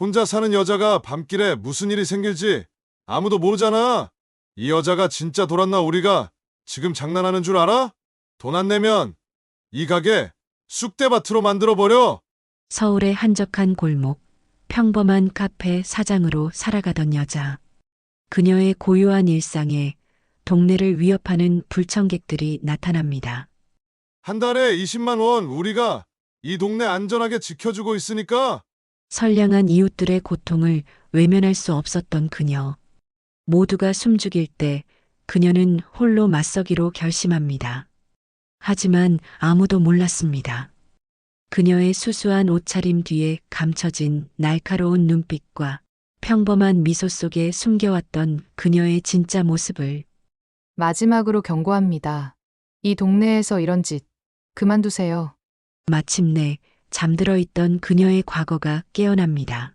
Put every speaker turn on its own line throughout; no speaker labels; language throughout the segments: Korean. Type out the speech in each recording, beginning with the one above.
혼자 사는 여자가 밤길에 무슨 일이 생길지 아무도 모르잖아. 이 여자가 진짜 돌았나 우리가 지금 장난하는 줄 알아? 돈 안 내면 이 가게 쑥대밭으로 만들어버려.
서울의 한적한 골목, 평범한 카페 사장으로 살아가던 여자. 그녀의 고요한 일상에 동네를 위협하는 불청객들이 나타납니다.
한 달에 20만 원 우리가 이 동네 안전하게 지켜주고 있으니까
선량한 이웃들의 고통을 외면할 수 없었던 그녀. 모두가 숨죽일 때 그녀는 홀로 맞서기로 결심합니다. 하지만 아무도 몰랐습니다. 그녀의 수수한 옷차림 뒤에 감춰진 날카로운 눈빛과 평범한 미소 속에 숨겨왔던 그녀의 진짜 모습을
마지막으로 경고합니다. 이 동네에서 이런 짓 그만두세요.
마침내 잠들어 있던 그녀의 과거가 깨어납니다.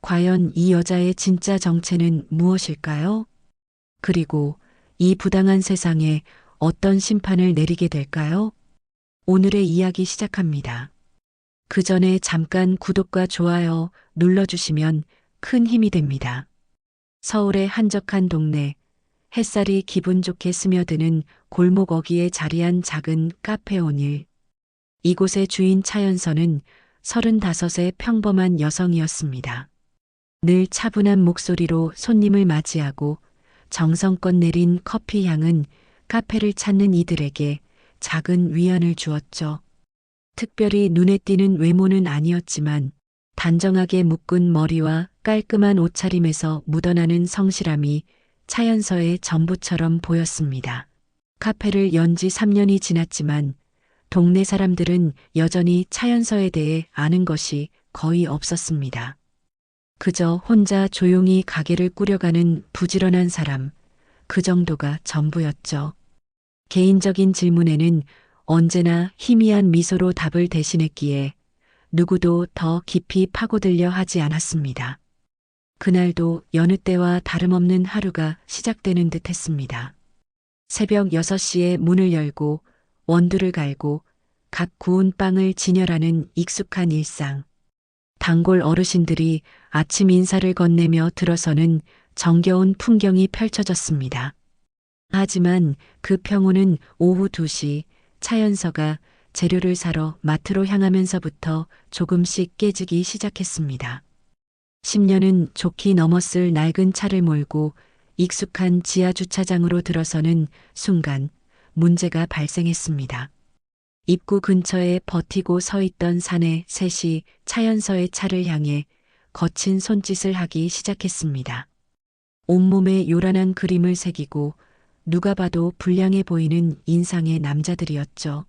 과연 이 여자의 진짜 정체는 무엇일까요? 그리고 이 부당한 세상에 어떤 심판을 내리게 될까요? 오늘의 이야기 시작합니다. 그 전에 잠깐 구독과 좋아요 눌러주시면 큰 힘이 됩니다. 서울의 한적한 동네, 햇살이 기분 좋게 스며드는 골목 어귀에 자리한 작은 카페 온일. 이곳의 주인 차연서는 35의 평범한 여성이었습니다. 늘 차분한 목소리로 손님을 맞이하고 정성껏 내린 커피 향은 카페를 찾는 이들에게 작은 위안을 주었죠. 특별히 눈에 띄는 외모는 아니었지만 단정하게 묶은 머리와 깔끔한 옷차림에서 묻어나는 성실함이 차연서의 전부처럼 보였습니다. 카페를 연 지 3년이 지났지만 동네 사람들은 여전히 차연서에 대해 아는 것이 거의 없었습니다. 그저 혼자 조용히 가게를 꾸려가는 부지런한 사람, 그 정도가 전부였죠. 개인적인 질문에는 언제나 희미한 미소로 답을 대신했기에 누구도 더 깊이 파고들려 하지 않았습니다. 그날도 여느 때와 다름없는 하루가 시작되는 듯 했습니다. 새벽 6시에 문을 열고 원두를 갈고 갓 구운 빵을 진열하는 익숙한 일상. 단골 어르신들이 아침 인사를 건네며 들어서는 정겨운 풍경이 펼쳐졌습니다. 하지만 그 평온은 오후 2시 차연서가 재료를 사러 마트로 향하면서부터 조금씩 깨지기 시작했습니다. 10년은 좋게 넘었을 낡은 차를 몰고 익숙한 지하 주차장으로 들어서는 순간 문제가 발생했습니다. 입구 근처에 버티고 서 있던 사내 셋이 차연서의 차를 향해 거친 손짓을 하기 시작했습니다. 온몸에 요란한 그림을 새기고 누가 봐도 불량해 보이는 인상의 남자들이었죠.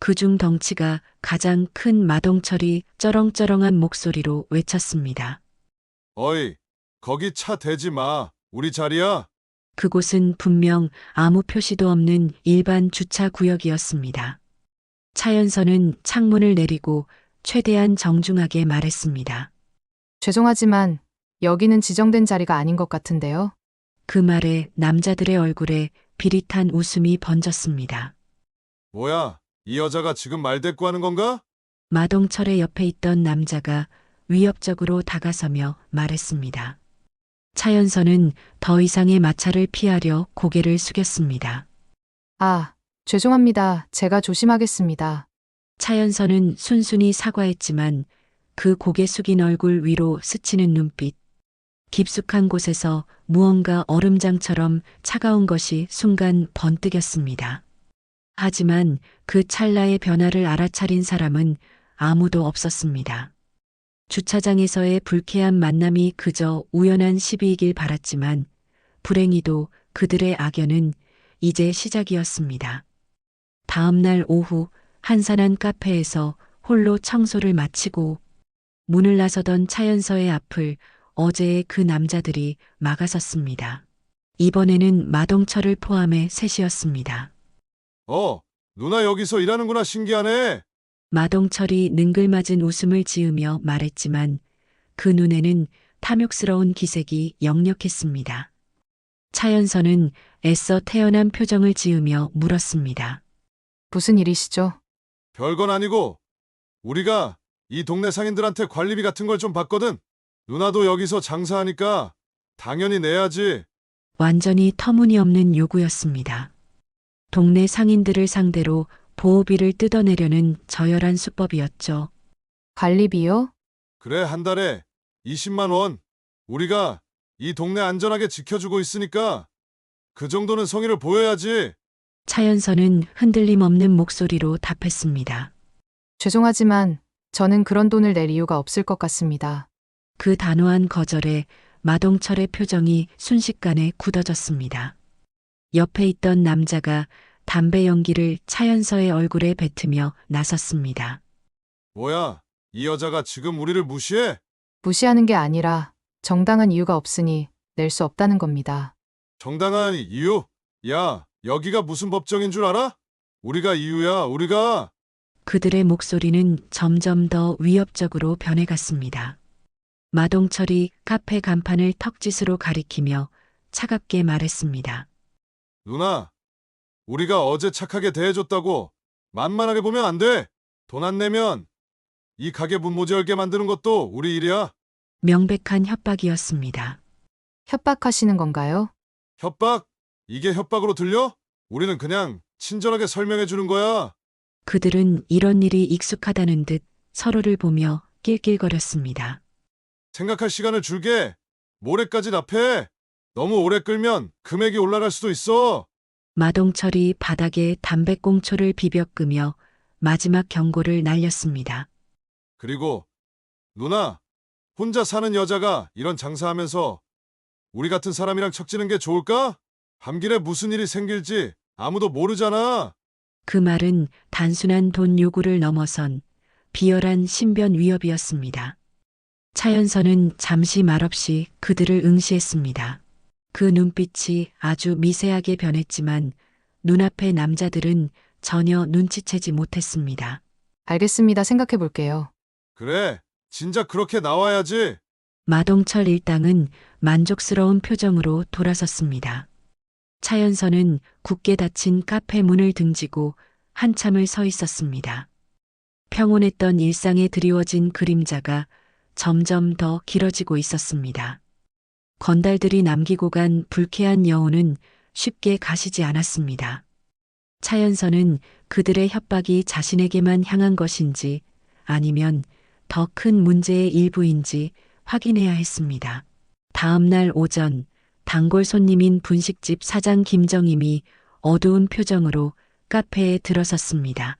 그중 덩치가 가장 큰 마동철이 쩌렁쩌렁한 목소리로 외쳤습니다.
어이 거기 차 대지 마 우리 자리야
그곳은 분명 아무 표시도 없는 일반 주차 구역이었습니다. 차연서는 창문을 내리고 최대한 정중하게 말했습니다.
죄송하지만 여기는 지정된 자리가 아닌 것 같은데요.
그 말에 남자들의 얼굴에 비릿한 웃음이 번졌습니다.
뭐야 이 여자가 지금 말대꾸하는 건가?
마동철의 옆에 있던 남자가 위협적으로 다가서며 말했습니다. 차연서는 더 이상의 마찰을 피하려 고개를 숙였습니다.
아, 죄송합니다. 제가 조심하겠습니다.
차연서는 순순히 사과했지만 그 고개 숙인 얼굴 위로 스치는 눈빛, 깊숙한 곳에서 무언가 얼음장처럼 차가운 것이 순간 번뜩였습니다. 하지만 그 찰나의 변화를 알아차린 사람은 아무도 없었습니다. 주차장에서의 불쾌한 만남이 그저 우연한 시비이길 바랐지만 불행히도 그들의 악연은 이제 시작이었습니다. 다음 날 오후 한산한 카페에서 홀로 청소를 마치고 문을 나서던 차연서의 앞을 어제의 그 남자들이 막아섰습니다. 이번에는 마동철을 포함해 셋이었습니다.
어 누나 여기서 일하는구나 신기하네
마동철이 능글맞은 웃음을 지으며 말했지만 그 눈에는 탐욕스러운 기색이 역력했습니다. 차연서는 애써 태연한 표정을 지으며 물었습니다.
무슨 일이시죠?
별건 아니고 우리가 이 동네 상인들한테 관리비 같은 걸 좀 받거든 누나도 여기서 장사하니까 당연히 내야지.
완전히 터무니없는 요구였습니다. 동네 상인들을 상대로 보호비를 뜯어내려는 저열한 수법이었죠.
관리비요?
그래, 한 달에 20만 원. 우리가 이 동네 안전하게 지켜주고 있으니까 그 정도는 성의를 보여야지.
차연선은 흔들림 없는 목소리로 답했습니다.
죄송하지만 저는 그런 돈을 낼 이유가 없을 것 같습니다.
그 단호한 거절에 마동철의 표정이 순식간에 굳어졌습니다. 옆에 있던 남자가 담배 연기를 차연서의 얼굴에 뱉으며 나섰습니다.
뭐야, 이 여자가 지금 우리를 무시해?
무시하는 게 아니라 정당한 이유가 없으니 낼 수 없다는 겁니다.
정당한 이유? 야, 여기가 무슨 법정인 줄 알아? 우리가 이유야, 우리가.
그들의 목소리는 점점 더 위협적으로 변해갔습니다. 마동철이 카페 간판을 턱짓으로 가리키며 차갑게 말했습니다.
누나, 우리가 어제 착하게 대해줬다고 만만하게 보면 안 돼. 돈 안 내면 이 가게 문못 열게 만드는 것도 우리 일이야.
명백한 협박이었습니다.
협박하시는 건가요?
협박? 이게 협박으로 들려? 우리는 그냥 친절하게 설명해 주는 거야.
그들은 이런 일이 익숙하다는 듯 서로를 보며 낄낄거렸습니다.
생각할 시간을 줄게. 모레까지 납해. 너무 오래 끌면 금액이 올라갈 수도 있어.
마동철이 바닥에 담배꽁초를 비벼 끄며 마지막 경고를 날렸습니다.
그리고 누나, 혼자 사는 여자가 이런 장사하면서 우리 같은 사람이랑 척지는 게 좋을까? 밤길에 무슨 일이 생길지 아무도 모르잖아.
그 말은 단순한 돈 요구를 넘어선 비열한 신변 위협이었습니다. 차연선은 잠시 말없이 그들을 응시했습니다. 그 눈빛이 아주 미세하게 변했지만 눈앞의 남자들은 전혀 눈치채지 못했습니다.
알겠습니다. 생각해 볼게요.
그래, 진작 그렇게 나와야지.
마동철 일당은 만족스러운 표정으로 돌아섰습니다. 차연선은 굳게 닫힌 카페 문을 등지고 한참을 서 있었습니다. 평온했던 일상에 드리워진 그림자가 점점 더 길어지고 있었습니다. 건달들이 남기고 간 불쾌한 여운은 쉽게 가시지 않았습니다. 차연선은 그들의 협박이 자신에게만 향한 것인지 아니면 더 큰 문제의 일부인지 확인해야 했습니다. 다음 날 오전 단골 손님인 분식집 사장 김정임이 어두운 표정으로 카페에 들어섰습니다.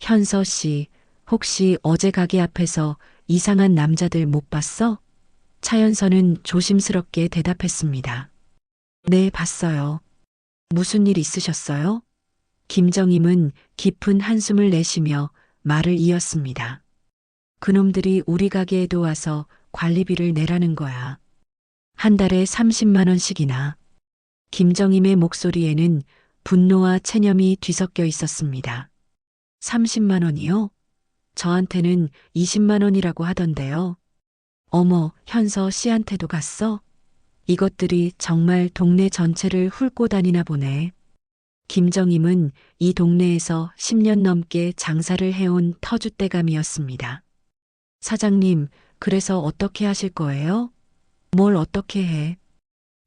현서 씨, 혹시 어제 가게 앞에서 이상한 남자들 못 봤어? 차연서는 조심스럽게 대답했습니다. 네, 봤어요. 무슨 일 있으셨어요? 김정임은 깊은 한숨을 내쉬며 말을 이었습니다. 그놈들이 우리 가게에도 와서 관리비를 내라는 거야. 한 달에 30만 원씩이나. 김정임의 목소리에는 분노와 체념이 뒤섞여 있었습니다. 30만 원이요? 저한테는 20만 원이라고 하던데요. 어머, 현서 씨한테도 갔어? 이것들이 정말 동네 전체를 훑고 다니나 보네. 김정임은 이 동네에서 10년 넘게 장사를 해온 터줏대감이었습니다. 사장님, 그래서 어떻게 하실 거예요? 뭘 어떻게 해?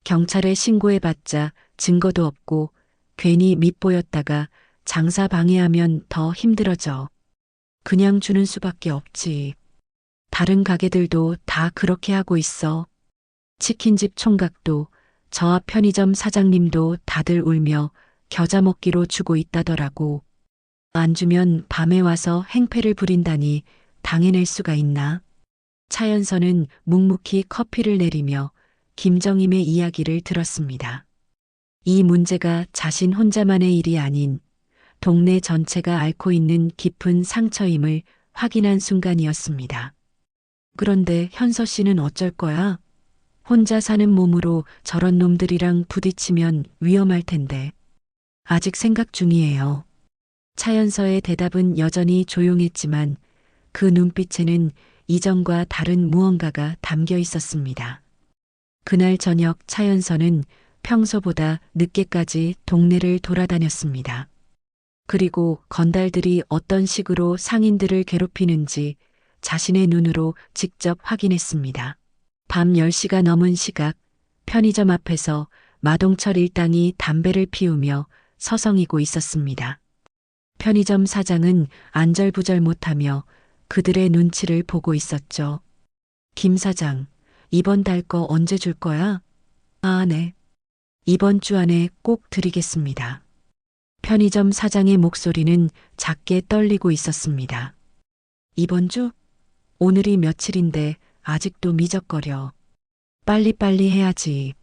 경찰에 신고해봤자 증거도 없고 괜히 밉보였다가 장사 방해하면 더 힘들어져. 그냥 주는 수밖에 없지. 다른 가게들도 다 그렇게 하고 있어. 치킨집 총각도 저 앞 편의점 사장님도 다들 울며 겨자 먹기로 주고 있다더라고. 안 주면 밤에 와서 행패를 부린다니 당해낼 수가 있나? 차연서는 묵묵히 커피를 내리며 김정임의 이야기를 들었습니다. 이 문제가 자신 혼자만의 일이 아닌 동네 전체가 앓고 있는 깊은 상처임을 확인한 순간이었습니다. 그런데 현서 씨는 어쩔 거야? 혼자 사는 몸으로 저런 놈들이랑 부딪히면 위험할 텐데. 아직 생각 중이에요. 차연서의 대답은 여전히 조용했지만 그 눈빛에는 이전과 다른 무언가가 담겨 있었습니다. 그날 저녁 차연서는 평소보다 늦게까지 동네를 돌아다녔습니다. 그리고 건달들이 어떤 식으로 상인들을 괴롭히는지 자신의 눈으로 직접 확인했습니다. 밤 10시가 넘은 시각 편의점 앞에서 마동철 일당이 담배를 피우며 서성이고 있었습니다. 편의점 사장은 안절부절 못하며 그들의 눈치를 보고 있었죠. 김 사장, 이번 달 거 언제 줄 거야? 아, 네. 이번 주 안에 꼭 드리겠습니다. 편의점 사장의 목소리는 작게 떨리고 있었습니다. 이번 주? 오늘이 며칠인데 아직도 미적거려. 빨리빨리 해야지.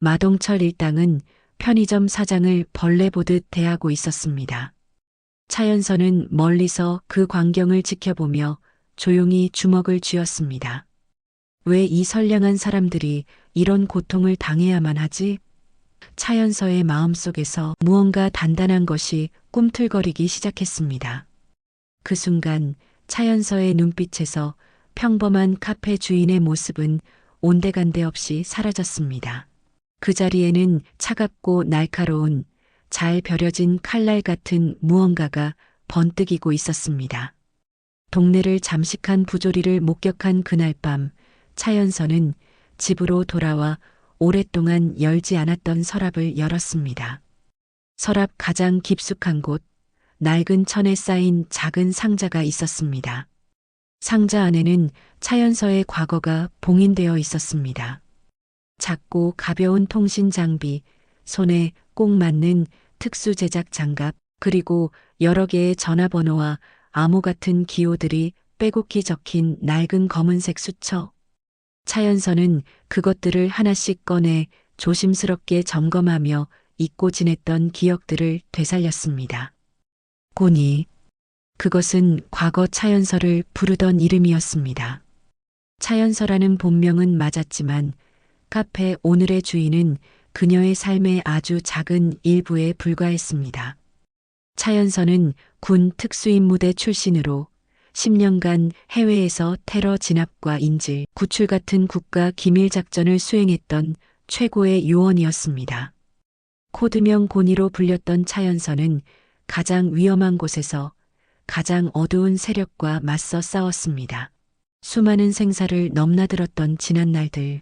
마동철 일당은 편의점 사장을 벌레 보듯 대하고 있었습니다. 차연서는 멀리서 그 광경을 지켜보며 조용히 주먹을 쥐었습니다. 왜 이 선량한 사람들이 이런 고통을 당해야만 하지? 차연서의 마음속에서 무언가 단단한 것이 꿈틀거리기 시작했습니다. 그 순간 차연서의 눈빛에서 평범한 카페 주인의 모습은 온데간데 없이 사라졌습니다. 그 자리에는 차갑고 날카로운 잘 벼려진 칼날 같은 무언가가 번뜩이고 있었습니다. 동네를 잠식한 부조리를 목격한 그날 밤 차연서는 집으로 돌아와 오랫동안 열지 않았던 서랍을 열었습니다. 서랍 가장 깊숙한 곳, 낡은 천에 쌓인 작은 상자가 있었습니다. 상자 안에는 차연서의 과거가 봉인되어 있었습니다. 작고 가벼운 통신 장비, 손에 꼭 맞는 특수 제작 장갑, 그리고 여러 개의 전화번호와 암호 같은 기호들이 빼곡히 적힌 낡은 검은색 수첩. 차연서는 그것들을 하나씩 꺼내 조심스럽게 점검하며 잊고 지냈던 기억들을 되살렸습니다. 고니. 그것은 과거 차연서를 부르던 이름이었습니다. 차연서라는 본명은 맞았지만 카페 오늘의 주인은 그녀의 삶의 아주 작은 일부에 불과했습니다. 차연서는 군 특수임무대 출신으로 10년간 해외에서 테러 진압과 인질, 구출 같은 국가 기밀 작전을 수행했던 최고의 요원이었습니다. 코드명 고니로 불렸던 차연서는 가장 위험한 곳에서 가장 어두운 세력과 맞서 싸웠습니다. 수많은 생사를 넘나들었던 지난 날들.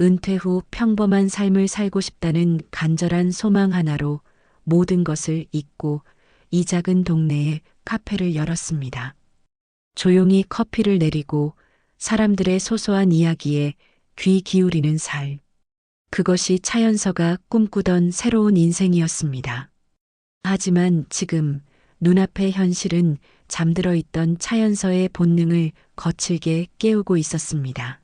은퇴 후 평범한 삶을 살고 싶다는 간절한 소망 하나로 모든 것을 잊고 이 작은 동네에 카페를 열었습니다. 조용히 커피를 내리고 사람들의 소소한 이야기에 귀 기울이는 살. 그것이 차연서가 꿈꾸던 새로운 인생이었습니다. 하지만 지금 눈앞의 현실은 잠들어 있던 차연서의 본능을 거칠게 깨우고 있었습니다.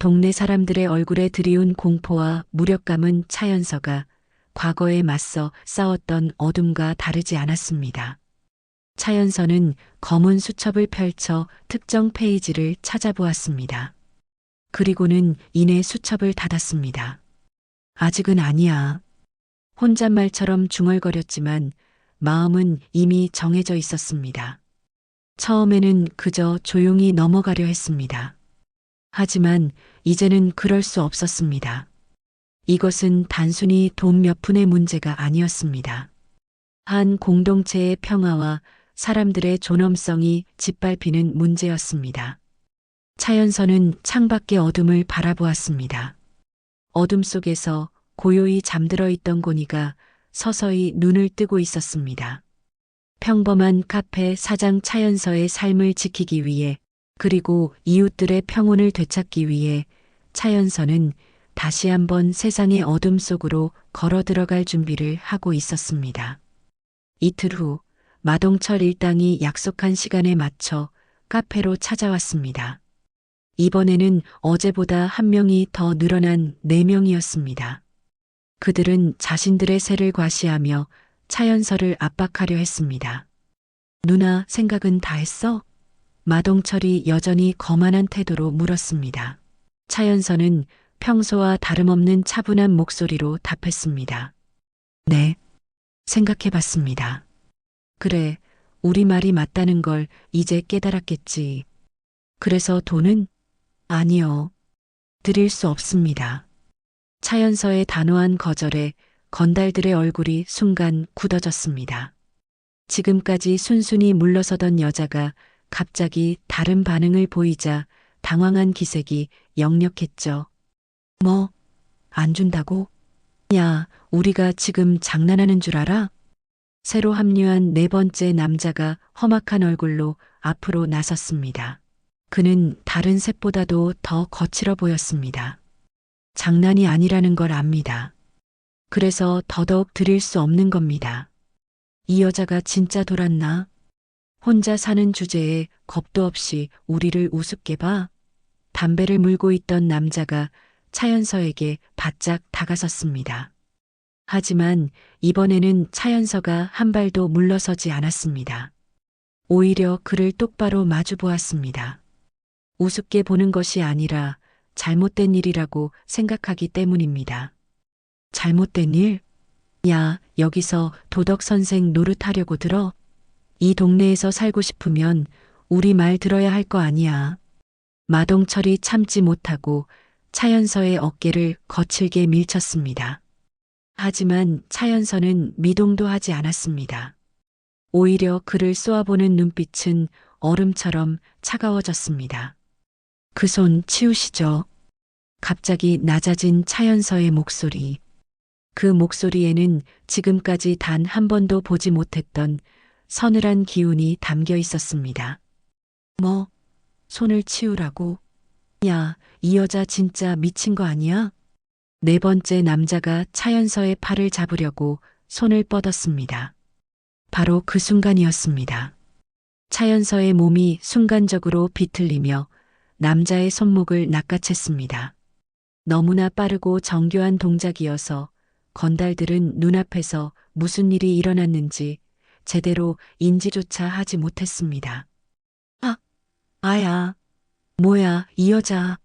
동네 사람들의 얼굴에 드리운 공포와 무력감은 차연서가 과거에 맞서 싸웠던 어둠과 다르지 않았습니다. 차연서는 검은 수첩을 펼쳐 특정 페이지를 찾아보았습니다. 그리고는 이내 수첩을 닫았습니다. 아직은 아니야. 혼잣말처럼 중얼거렸지만 마음은 이미 정해져 있었습니다. 처음에는 그저 조용히 넘어가려 했습니다. 하지만 이제는 그럴 수 없었습니다. 이것은 단순히 돈 몇 푼의 문제가 아니었습니다. 한 공동체의 평화와 사람들의 존엄성이 짓밟히는 문제였습니다. 차연서는 창밖의 어둠을 바라보았습니다. 어둠 속에서 고요히 잠들어 있던 고니가 서서히 눈을 뜨고 있었습니다. 평범한 카페 사장 차연서의 삶을 지키기 위해 그리고 이웃들의 평온을 되찾기 위해 차연서는 다시 한번 세상의 어둠 속으로 걸어 들어갈 준비를 하고 있었습니다. 이틀 후 마동철 일당이 약속한 시간에 맞춰 카페로 찾아왔습니다. 이번에는 어제보다 한 명이 더 늘어난 네 명이었습니다. 그들은 자신들의 세를 과시하며 차연서를 압박하려 했습니다. 누나 생각은 다 했어? 마동철이 여전히 거만한 태도로 물었습니다. 차연서는 평소와 다름없는 차분한 목소리로 답했습니다. 네, 생각해 봤습니다. 그래, 우리 말이 맞다는 걸 이제 깨달았겠지. 그래서 돈은? 아니요. 드릴 수 없습니다. 차연서의 단호한 거절에 건달들의 얼굴이 순간 굳어졌습니다. 지금까지 순순히 물러서던 여자가 갑자기 다른 반응을 보이자 당황한 기색이 역력했죠. 뭐, 안 준다고? 야, 우리가 지금 장난하는 줄 알아? 새로 합류한 네 번째 남자가 험악한 얼굴로 앞으로 나섰습니다. 그는 다른 셋보다도 더 거칠어 보였습니다. 장난이 아니라는 걸 압니다. 그래서 더더욱 드릴 수 없는 겁니다. 이 여자가 진짜 돌았나? 혼자 사는 주제에 겁도 없이 우리를 우습게 봐? 담배를 물고 있던 남자가 차연서에게 바짝 다가섰습니다. 하지만 이번에는 차연서가 한 발도 물러서지 않았습니다. 오히려 그를 똑바로 마주 보았습니다. 우습게 보는 것이 아니라 잘못된 일이라고 생각하기 때문입니다. 잘못된 일? 야, 여기서 도덕 선생 노릇하려고 들어? 이 동네에서 살고 싶으면 우리 말 들어야 할 거 아니야. 마동철이 참지 못하고 차연서의 어깨를 거칠게 밀쳤습니다. 하지만 차연서는 미동도 하지 않았습니다. 오히려 그를 쏘아보는 눈빛은 얼음처럼 차가워졌습니다. 그 손 치우시죠. 갑자기 낮아진 차연서의 목소리. 그 목소리에는 지금까지 단 한 번도 보지 못했던 서늘한 기운이 담겨 있었습니다. 뭐, 손을 치우라고? 야, 이 여자 진짜 미친 거 아니야? 네 번째 남자가 차연서의 팔을 잡으려고 손을 뻗었습니다. 바로 그 순간이었습니다. 차연서의 몸이 순간적으로 비틀리며 남자의 손목을 낚아챘습니다. 너무나 빠르고 정교한 동작이어서 건달들은 눈앞에서 무슨 일이 일어났는지 제대로 인지조차 하지 못했습니다. 아, 아야, 뭐야, 이 여자.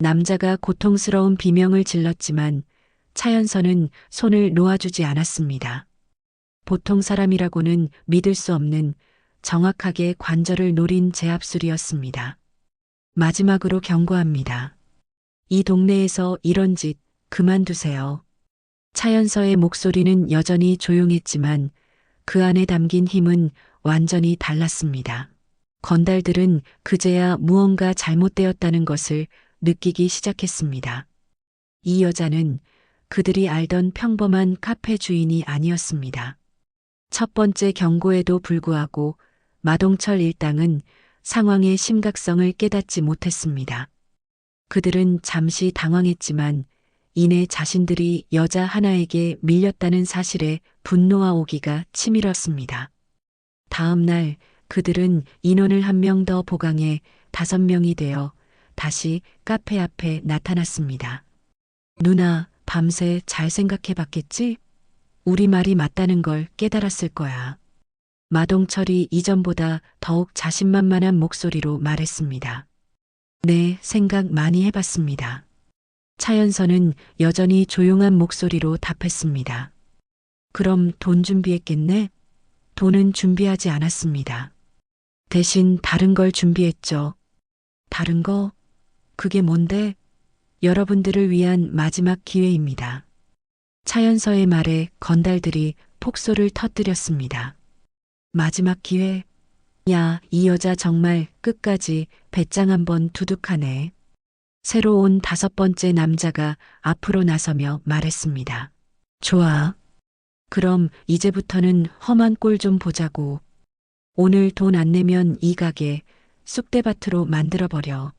남자가 고통스러운 비명을 질렀지만 차연서는 손을 놓아주지 않았습니다. 보통 사람이라고는 믿을 수 없는 정확하게 관절을 노린 제압술이었습니다. 마지막으로 경고합니다. 이 동네에서 이런 짓 그만두세요. 차연서의 목소리는 여전히 조용했지만 그 안에 담긴 힘은 완전히 달랐습니다. 건달들은 그제야 무언가 잘못되었다는 것을 느끼기 시작했습니다. 이 여자는 그들이 알던 평범한 카페 주인이 아니었습니다. 첫 번째 경고에도 불구하고 마동철 일당은 상황의 심각성을 깨닫지 못했습니다. 그들은 잠시 당황했지만 이내 자신들이 여자 하나에게 밀렸다는 사실에 분노와 오기가 치밀었습니다. 다음 날 그들은 인원을 한 명 더 보강해 다섯 명이 되어 다시 카페 앞에 나타났습니다. 누나, 밤새 잘 생각해 봤겠지? 우리 말이 맞다는 걸 깨달았을 거야. 마동철이 이전보다 더욱 자신만만한 목소리로 말했습니다. 네, 생각 많이 해봤습니다. 차연서는 여전히 조용한 목소리로 답했습니다. 그럼 돈 준비했겠네? 돈은 준비하지 않았습니다. 대신 다른 걸 준비했죠. 다른 거? 그게 뭔데? 여러분들을 위한 마지막 기회입니다. 차연서의 말에 건달들이 폭소를 터뜨렸습니다. 마지막 기회? 야, 이 여자 정말 끝까지 배짱 한번 두둑하네. 새로 온 다섯 번째 남자가 앞으로 나서며 말했습니다. 좋아. 그럼 이제부터는 험한 꼴 좀 보자고. 오늘 돈 안 내면 이 가게 쑥대밭으로 만들어버려.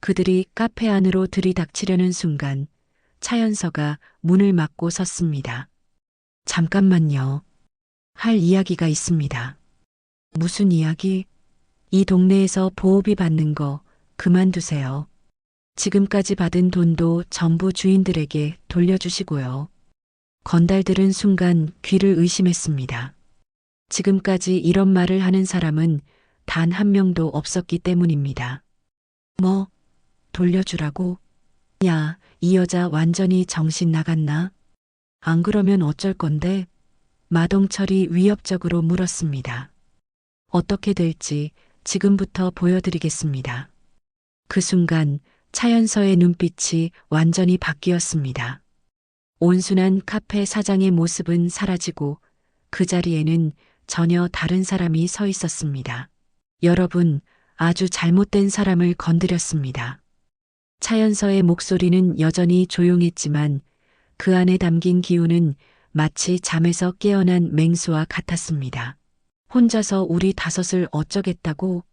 그들이 카페 안으로 들이닥치려는 순간 차연서가 문을 막고 섰습니다. 잠깐만요. 할 이야기가 있습니다. 무슨 이야기? 이 동네에서 보호비 받는 거 그만두세요. 지금까지 받은 돈도 전부 주인들에게 돌려주시고요. 건달들은 순간 귀를 의심했습니다. 지금까지 이런 말을 하는 사람은 단 한 명도 없었기 때문입니다. 뭐, 돌려주라고? 야, 이 여자 완전히 정신 나갔나? 안 그러면 어쩔 건데? 마동철이 위협적으로 물었습니다. 어떻게 될지 지금부터 보여드리겠습니다. 그 순간 차연서의 눈빛이 완전히 바뀌었습니다. 온순한 카페 사장의 모습은 사라지고 그 자리에는 전혀 다른 사람이 서 있었습니다. 여러분, 아주 잘못된 사람을 건드렸습니다. 차연서의 목소리는 여전히 조용했지만 그 안에 담긴 기운은 마치 잠에서 깨어난 맹수와 같았습니다. 혼자서 우리 다섯을 어쩌겠다고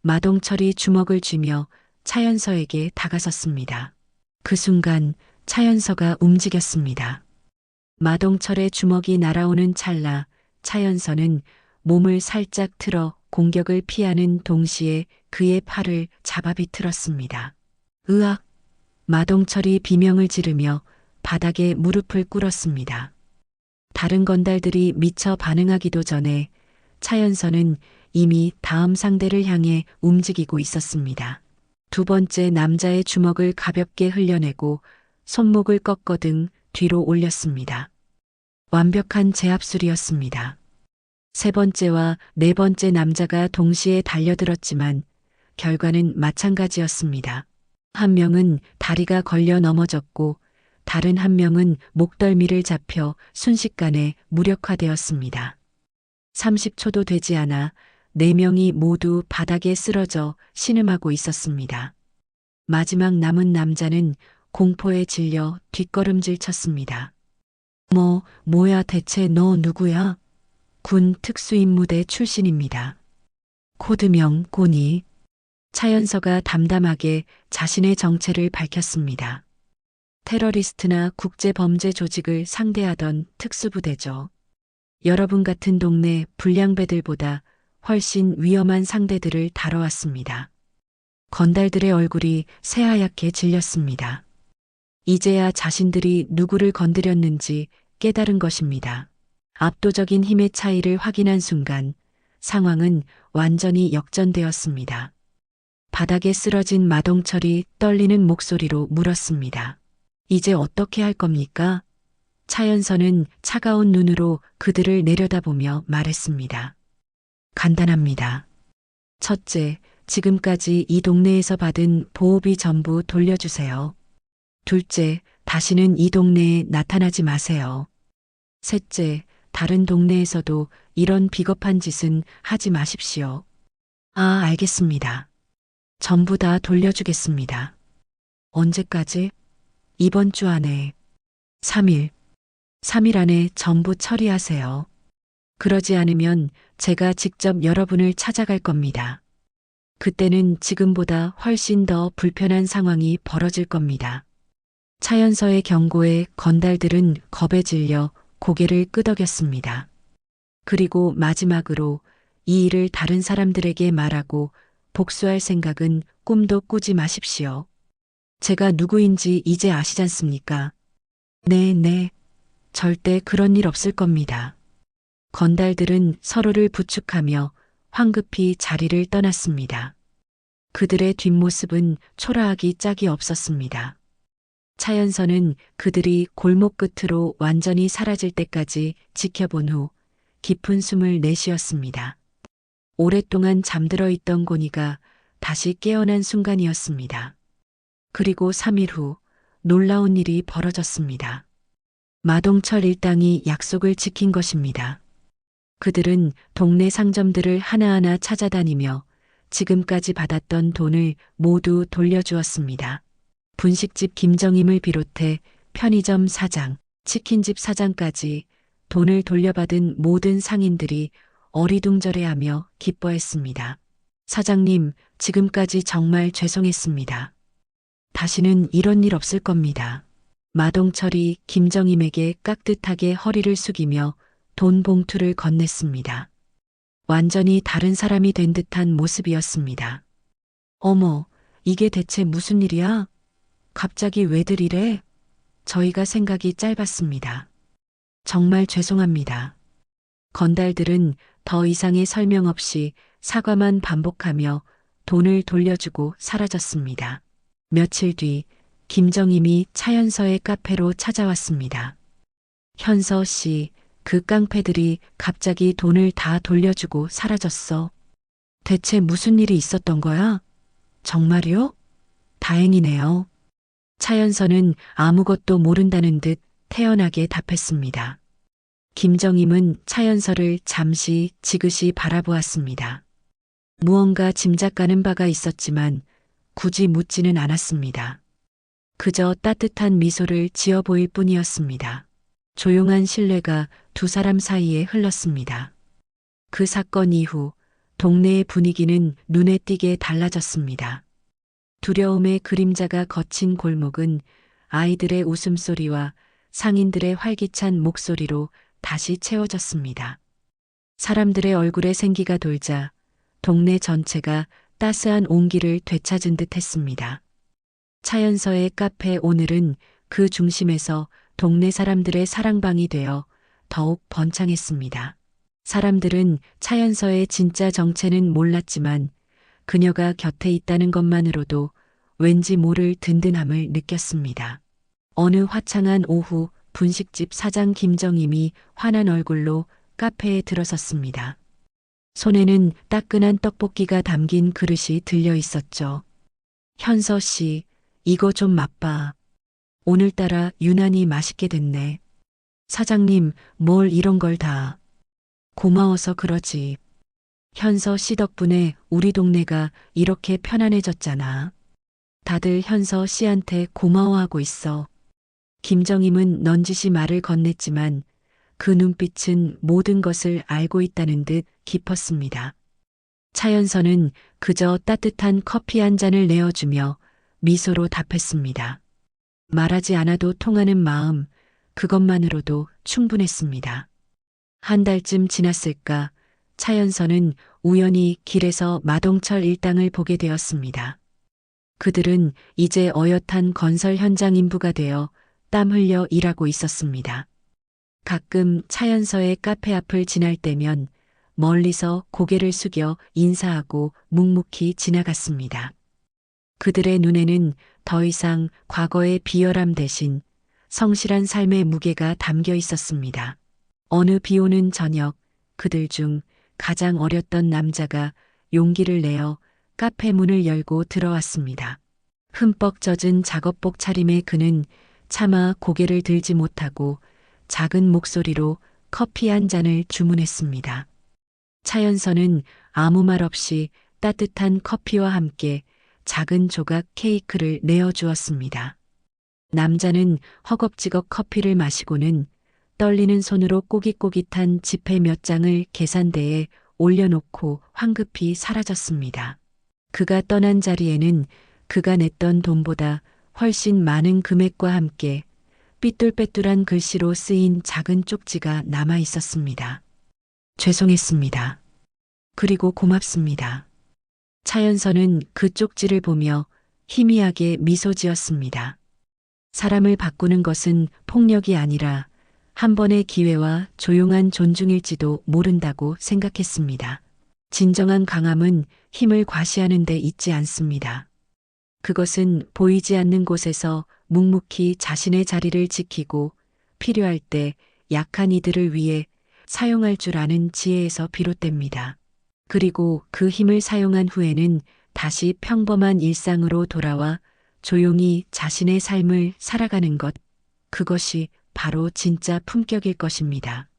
마동철이 주먹을 쥐며 차연서에게 다가섰습니다. 그 순간 차연서가 움직였습니다. 마동철의 주먹이 날아오는 찰나 차연서는 몸을 살짝 틀어 공격을 피하는 동시에 그의 팔을 잡아 비틀었습니다. 으악! 마동철이 비명을 지르며 바닥에 무릎을 꿇었습니다. 다른 건달들이 미처 반응하기도 전에 차연서는 이미 다음 상대를 향해 움직이고 있었습니다. 두 번째 남자의 주먹을 가볍게 흘려내고 손목을 꺾어등 뒤로 올렸습니다. 완벽한 제압술이었습니다. 세 번째와 네 번째 남자가 동시에 달려들었지만 결과는 마찬가지였습니다. 한 명은 다리가 걸려 넘어졌고 다른 한 명은 목덜미를 잡혀 순식간에 무력화되었습니다. 30초도 되지 않아 네 명이 모두 바닥에 쓰러져 신음하고 있었습니다. 마지막 남은 남자는 공포에 질려 뒷걸음질 쳤습니다. 뭐, 뭐야 대체 너 누구야? 군 특수임무대 출신입니다. 코드명 고니. 차연서가 담담하게 자신의 정체를 밝혔습니다. 테러리스트나 국제범죄 조직을 상대하던 특수부대죠. 여러분 같은 동네 불량배들보다 훨씬 위험한 상대들을 다뤄왔습니다. 건달들의 얼굴이 새하얗게 질렸습니다. 이제야 자신들이 누구를 건드렸는지 깨달은 것입니다. 압도적인 힘의 차이를 확인한 순간 상황은 완전히 역전되었습니다. 바닥에 쓰러진 마동철이 떨리는 목소리로 물었습니다. 이제 어떻게 할 겁니까? 차연서는 차가운 눈으로 그들을 내려다보며 말했습니다. 간단합니다. 첫째, 지금까지 이 동네에서 받은 보호비 전부 돌려주세요. 둘째, 다시는 이 동네에 나타나지 마세요. 셋째, 다른 동네에서도 이런 비겁한 짓은 하지 마십시오. 아, 알겠습니다. 전부 다 돌려주겠습니다. 언제까지? 이번 주 안에 3일. 3일 안에 전부 처리하세요. 그러지 않으면 제가 직접 여러분을 찾아갈 겁니다. 그때는 지금보다 훨씬 더 불편한 상황이 벌어질 겁니다. 차연서의 경고에 건달들은 겁에 질려 고개를 끄덕였습니다. 그리고 마지막으로 이 일을 다른 사람들에게 말하고 복수할 생각은 꿈도 꾸지 마십시오. 제가 누구인지 이제 아시지 않습니까? 네, 네. 절대 그런 일 없을 겁니다. 건달들은 서로를 부축하며 황급히 자리를 떠났습니다. 그들의 뒷모습은 초라하기 짝이 없었습니다. 차연서는 그들이 골목 끝으로 완전히 사라질 때까지 지켜본 후 깊은 숨을 내쉬었습니다. 오랫동안 잠들어 있던 고니가 다시 깨어난 순간이었습니다. 그리고 3일 후 놀라운 일이 벌어졌습니다. 마동철 일당이 약속을 지킨 것입니다. 그들은 동네 상점들을 하나하나 찾아다니며 지금까지 받았던 돈을 모두 돌려주었습니다. 분식집 김정임을 비롯해 편의점 사장, 치킨집 사장까지 돈을 돌려받은 모든 상인들이 어리둥절해하며 기뻐했습니다. 사장님, 지금까지 정말 죄송했습니다. 다시는 이런 일 없을 겁니다. 마동철이 김정임에게 깍듯하게 허리를 숙이며 돈 봉투를 건넸습니다. 완전히 다른 사람이 된 듯한 모습이었습니다. 어머, 이게 대체 무슨 일이야? 갑자기 왜들 이래? 저희가 생각이 짧았습니다. 정말 죄송합니다. 건달들은 더 이상의 설명 없이 사과만 반복하며 돈을 돌려주고 사라졌습니다. 며칠 뒤 김정임이 차연서의 카페로 찾아왔습니다. 현서 씨, 그 깡패들이 갑자기 돈을 다 돌려주고 사라졌어. 대체 무슨 일이 있었던 거야? 정말요? 다행이네요. 차연서는 아무것도 모른다는 듯 태연하게 답했습니다. 김정임은 차연서를 잠시 지그시 바라보았습니다. 무언가 짐작가는 바가 있었지만 굳이 묻지는 않았습니다. 그저 따뜻한 미소를 지어 보일 뿐이었습니다. 조용한 신뢰가 두 사람 사이에 흘렀습니다. 그 사건 이후 동네의 분위기는 눈에 띄게 달라졌습니다. 두려움의 그림자가 거친 골목은 아이들의 웃음소리와 상인들의 활기찬 목소리로 다시 채워졌습니다. 사람들의 얼굴에 생기가 돌자 동네 전체가 따스한 온기를 되찾은 듯 했습니다. 차연서의 카페 오늘은 그 중심에서 동네 사람들의 사랑방이 되어 더욱 번창했습니다. 사람들은 차연서의 진짜 정체는 몰랐지만 그녀가 곁에 있다는 것만으로도 왠지 모를 든든함을 느꼈습니다. 어느 화창한 오후 분식집 사장 김정임이 환한 얼굴로 카페에 들어섰습니다. 손에는 따끈한 떡볶이가 담긴 그릇이 들려 있었죠. 현서 씨, 이거 좀 맛봐. 오늘따라 유난히 맛있게 됐네. 사장님, 뭘 이런 걸 다. 고마워서 그러지. 현서 씨 덕분에 우리 동네가 이렇게 편안해졌잖아. 다들 현서 씨한테 고마워하고 있어. 김정임은 넌지시 말을 건넸지만 그 눈빛은 모든 것을 알고 있다는 듯 깊었습니다. 차연서는 그저 따뜻한 커피 한 잔을 내어주며 미소로 답했습니다. 말하지 않아도 통하는 마음, 그것만으로도 충분했습니다. 한 달쯤 지났을까, 차연서는 우연히 길에서 마동철 일당을 보게 되었습니다. 그들은 이제 어엿한 건설 현장 인부가 되어 땀 흘려 일하고 있었습니다. 가끔 차연서의 카페 앞을 지날 때면 멀리서 고개를 숙여 인사하고 묵묵히 지나갔습니다. 그들의 눈에는 더 이상 과거의 비열함 대신 성실한 삶의 무게가 담겨 있었습니다. 어느 비 오는 저녁 그들 중 가장 어렸던 남자가 용기를 내어 카페 문을 열고 들어왔습니다. 흠뻑 젖은 작업복 차림의 그는 차마 고개를 들지 못하고 작은 목소리로 커피 한 잔을 주문했습니다. 차연서는 아무 말 없이 따뜻한 커피와 함께 작은 조각 케이크를 내어주었습니다. 남자는 허겁지겁 커피를 마시고는 떨리는 손으로 꼬깃꼬깃한 지폐 몇 장을 계산대에 올려놓고 황급히 사라졌습니다. 그가 떠난 자리에는 그가 냈던 돈보다 훨씬 많은 금액과 함께 삐뚤빼뚤한 글씨로 쓰인 작은 쪽지가 남아 있었습니다. 죄송했습니다. 그리고 고맙습니다. 차연서는 그 쪽지를 보며 희미하게 미소 지었습니다. 사람을 바꾸는 것은 폭력이 아니라 한 번의 기회와 조용한 존중일지도 모른다고 생각했습니다. 진정한 강함은 힘을 과시하는 데 있지 않습니다. 그것은 보이지 않는 곳에서 묵묵히 자신의 자리를 지키고 필요할 때 약한 이들을 위해 사용할 줄 아는 지혜에서 비롯됩니다. 그리고 그 힘을 사용한 후에는 다시 평범한 일상으로 돌아와 조용히 자신의 삶을 살아가는 것, 그것이 바로 진짜 품격일 것입니다.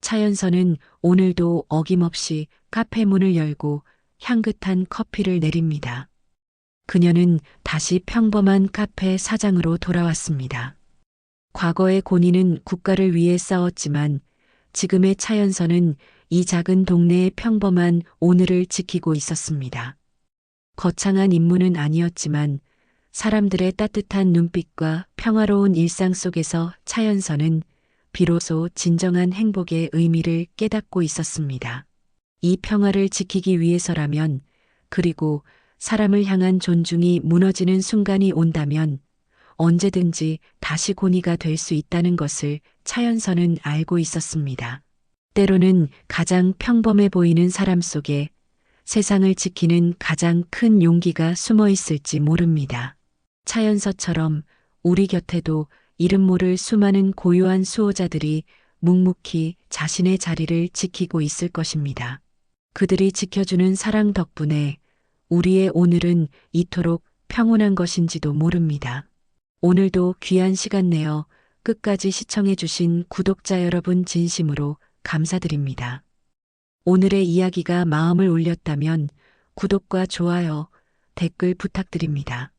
차연서는 오늘도 어김없이 카페 문을 열고 향긋한 커피를 내립니다. 그녀는 다시 평범한 카페 사장으로 돌아왔습니다. 과거의 고니는 국가를 위해 싸웠지만 지금의 차연서는 이 작은 동네의 평범한 오늘을 지키고 있었습니다. 거창한 임무는 아니었지만 사람들의 따뜻한 눈빛과 평화로운 일상 속에서 차연서는 비로소 진정한 행복의 의미를 깨닫고 있었습니다. 이 평화를 지키기 위해서라면 그리고 사람을 향한 존중이 무너지는 순간이 온다면 언제든지 다시 고니가 될 수 있다는 것을 차연서는 알고 있었습니다. 때로는 가장 평범해 보이는 사람 속에 세상을 지키는 가장 큰 용기가 숨어 있을지 모릅니다. 차연서처럼 우리 곁에도 이름 모를 수많은 고요한 수호자들이 묵묵히 자신의 자리를 지키고 있을 것입니다. 그들이 지켜주는 사랑 덕분에 우리의 오늘은 이토록 평온한 것인지도 모릅니다. 오늘도 귀한 시간 내어 끝까지 시청해주신 구독자 여러분 진심으로 감사드립니다. 오늘의 이야기가 마음을 울렸다면 구독과 좋아요, 댓글 부탁드립니다.